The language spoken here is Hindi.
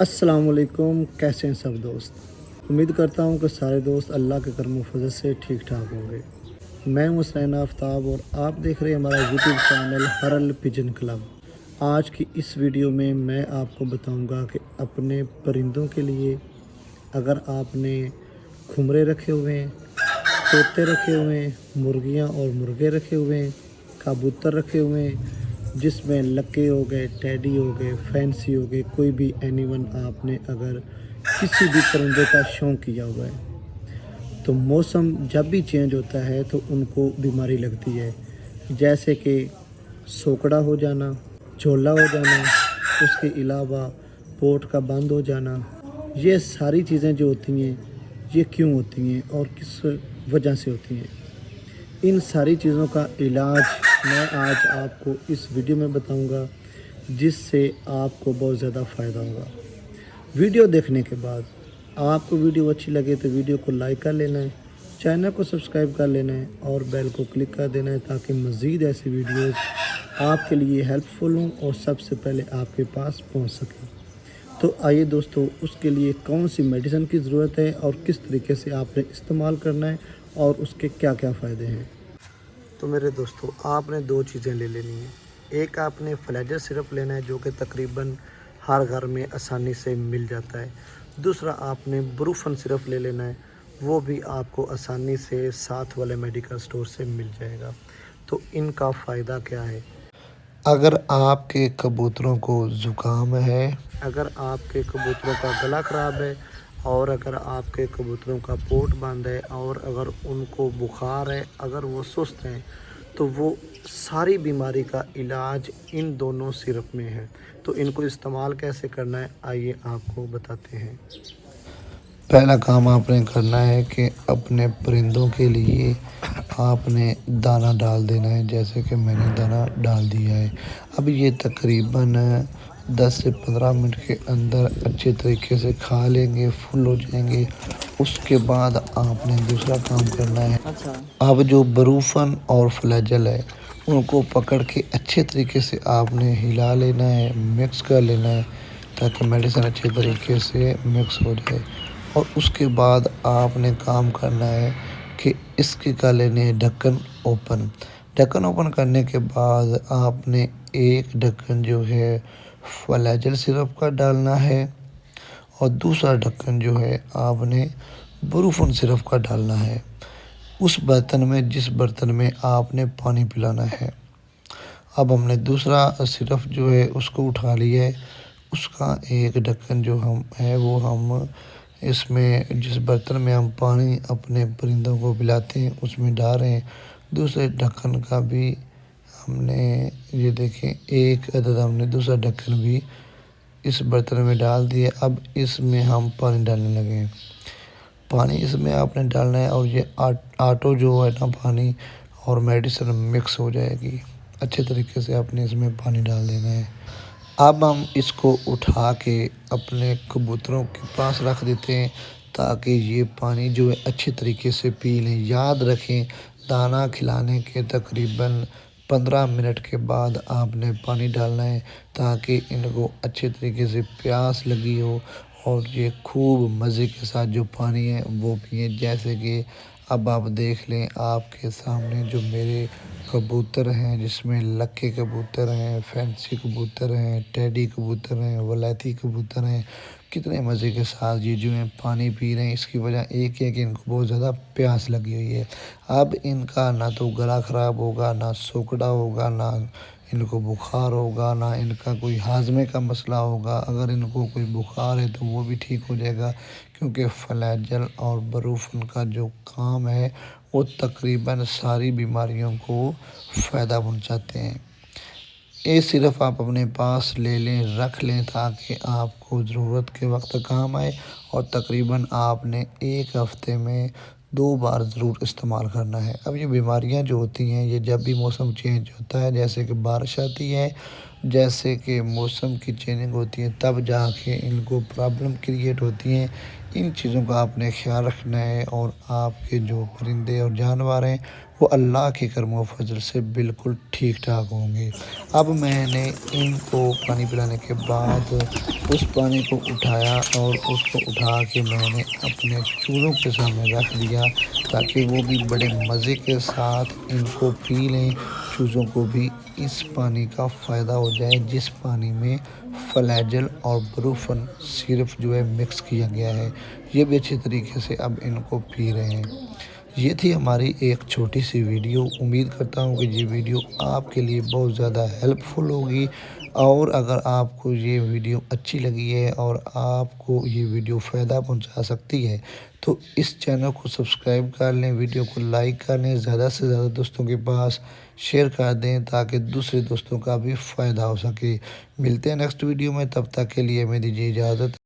अस्सलाम वालेकुम कैसे हैं सब दोस्त? उम्मीद करता हूँ कि सारे दोस्त अल्लाह के करम फजल से ठीक ठाक होंगे। मैं हूँ हुसैन आफ्ताब और आप देख रहे हैं हमारा यूट्यूब चैनल हरल पिजन क्लब। आज की इस वीडियो में मैं आपको बताऊँगा कि अपने परिंदों के लिए अगर आपने खुमरे रखे हुए हैं, तोते रखे हुए हैं, मुर्गियाँ और मुर्गे रखे हुए हैं, कबूतर रखे हुए हैं जिसमें लक्के हो गए, टैडी हो गए, फैंसी हो गए, कोई भी एनिमल आपने अगर किसी भी परिंदे का शौक़ किया हुआ है तो मौसम जब भी चेंज होता है तो उनको बीमारी लगती है। जैसे कि सोकड़ा हो जाना, झोला हो जाना, उसके अलावा पोट का बंद हो जाना, ये सारी चीज़ें जो होती हैं, ये क्यों होती हैं और किस वजह से होती हैं? इन सारी चीज़ों का इलाज मैं आज आपको इस वीडियो में बताऊँगा, जिससे आपको बहुत ज़्यादा फ़ायदा होगा। वीडियो देखने के बाद आपको वीडियो अच्छी लगे तो वीडियो को लाइक कर लेना है, चैनल को सब्सक्राइब कर लेना है और बेल को क्लिक कर देना है ताकि मज़ीद ऐसी वीडियोस आपके लिए हेल्पफुल हों और सबसे पहले आपके पास पहुँच सकें। तो आइए दोस्तों, उसके लिए कौन सी मेडिसिन की ज़रूरत है और किस तरीके से आपने इस्तेमाल करना है और उसके क्या क्या फ़ायदे हैं? तो मेरे दोस्तों, आपने दो चीज़ें ले लेनी है। एक, आपने फ्लैजर सिरप लेना है, जो कि तकरीबन हर घर में आसानी से मिल जाता है। दूसरा, आपने ब्रूफन सिरप ले लेना है, वो भी आपको आसानी से साथ वाले मेडिकल स्टोर से मिल जाएगा। तो इनका फ़ायदा क्या है? अगर आपके कबूतरों को ज़ुकाम है, अगर आपके कबूतरों का गला ख़राब है और अगर आपके कबूतरों का पोट बंद है और अगर उनको बुखार है, अगर वो सुस्त हैं तो वो सारी बीमारी का इलाज इन दोनों सिरप में है। तो इनको इस्तेमाल कैसे करना है, आइए आपको बताते हैं। पहला काम आपने करना है कि अपने परिंदों के लिए आपने दाना डाल देना है, जैसे कि मैंने दाना डाल दिया है। अब ये तकरीबन दस से पंद्रह मिनट के अंदर अच्छे तरीके से खा लेंगे फुल हो जाएँगे। उसके बाद आपने दूसरा काम करना है। अच्छा। अब जो बरूफन और फ्लैजल है उनको पकड़ के अच्छे तरीके से आपने हिला लेना है मिक्स कर लेना है ताकि मेडिसिन अच्छे तरीके से मिक्स हो जाए। और उसके बाद आपने काम करना है कि इसके का लेने ढक्कन ओपन। ढक्कन ओपन करने के बाद आपने एक ढक्कन जो है फलाजल सिरप का डालना है और दूसरा ढक्कन जो है आपने बरूफन सिरप का डालना है। उस बर्तन में, जिस बर्तन में आपने पानी पिलाना है। अब हमने दूसरा सिरप जो है उसको उठा लिया है। उसका एक ढक्कन जो हम है, वो हम इसमें, जिस बर्तन में हम पानी अपने परिंदों को पिलाते हैं, उसमें डाल। रहे हैं दूसरे ढक्कन का भी हमने ये देखें, एक अदद हमने दूसरा ढक्कन भी इस बर्तन में डाल दिया। अब इसमें हम पानी डालने लगे हैं। पानी इसमें आपने डालना है और ये आटो जो है ना पानी और मेडिसिन मिक्स हो जाएगी। अच्छे तरीके से आपने इसमें पानी डाल देना है। अब हम इसको उठा के अपने कबूतरों के पास रख देते हैं ताकि ये पानी जो है अच्छे तरीके से पी लें। याद रखें, दाना खिलाने के तकरीबन पंद्रह मिनट के बाद आपने पानी डालना है ताकि इनको अच्छे तरीके से प्यास लगी हो और ये खूब मज़े के साथ जो पानी है वो पिए। जैसे कि अब आप देख लें, आपके सामने जो मेरे कबूतर हैं, जिसमें लक्के कबूतर हैं, फैंसी कबूतर हैं, टेडी कबूतर हैं, वलैती कबूतर हैं कितने मज़े के साथ ये जो है पानी पी रहे हैं, इसकी वजह एक है कि इनको बहुत ज़्यादा प्यास लगी हुई है। अब इनका ना तो गला ख़राब होगा, ना सोकड़ा होगा, ना इनको बुखार होगा, ना इनका कोई हाजमे का मसला होगा। अगर इनको कोई बुखार है तो वो भी ठीक हो जाएगा, क्योंकि फ्लैजल और बरूफ उनका जो काम है, वो तकरीबन सारी बीमारियों को फ़ायदा पहुँचाते हैं। ये सिर्फ़ आप अपने पास ले लें, रख लें ताकि आपको ज़रूरत के वक्त काम आए और तकरीबन आपने एक हफ़्ते में दो बार ज़रूर इस्तेमाल करना है। अब ये बीमारियाँ जो होती हैं, ये जब भी मौसम चेंज होता है, जैसे कि बारिश आती है जैसे कि मौसम की चेंजिंग होती है, तब जाके इनको प्रॉब्लम क्रिएट होती हैं। इन चीज़ों का आपने ख्याल रखना है और आपके जो परिंदे और जानवर हैं, वो अल्लाह के करम फजल से बिल्कुल ठीक ठाक होंगे। अब मैंने इनको पानी पिलाने के बाद उस पानी को उठाया और उसको उठा के मैंने अपने चूल्हों के सामने रख दिया ताकि वो भी बड़े मज़े के साथ इनको पी लें चूज़ों को भी इस पानी का फ़ायदा हो जाए, जिस पानी में फ्लैजल और ब्रूफन सिर्फ़ जो है मिक्स किया गया है। ये भी अच्छे तरीके से अब इनको पी रहे हैं। ये थी हमारी एक छोटी सी वीडियो। उम्मीद करता हूँ कि ये वीडियो आपके लिए बहुत ज़्यादा हेल्पफुल होगी। और अगर आपको ये वीडियो अच्छी लगी है और आपको ये वीडियो फ़ायदा पहुँचा सकती है तो इस चैनल को सब्सक्राइब कर लें, वीडियो को लाइक कर लें, ज़्यादा से ज़्यादा दोस्तों के पास शेयर कर दें ताकि दूसरे दोस्तों का भी फ़ायदा हो सके। मिलते हैं नेक्स्ट वीडियो में, तब तक के लिए मैं दीजिए इजाज़त।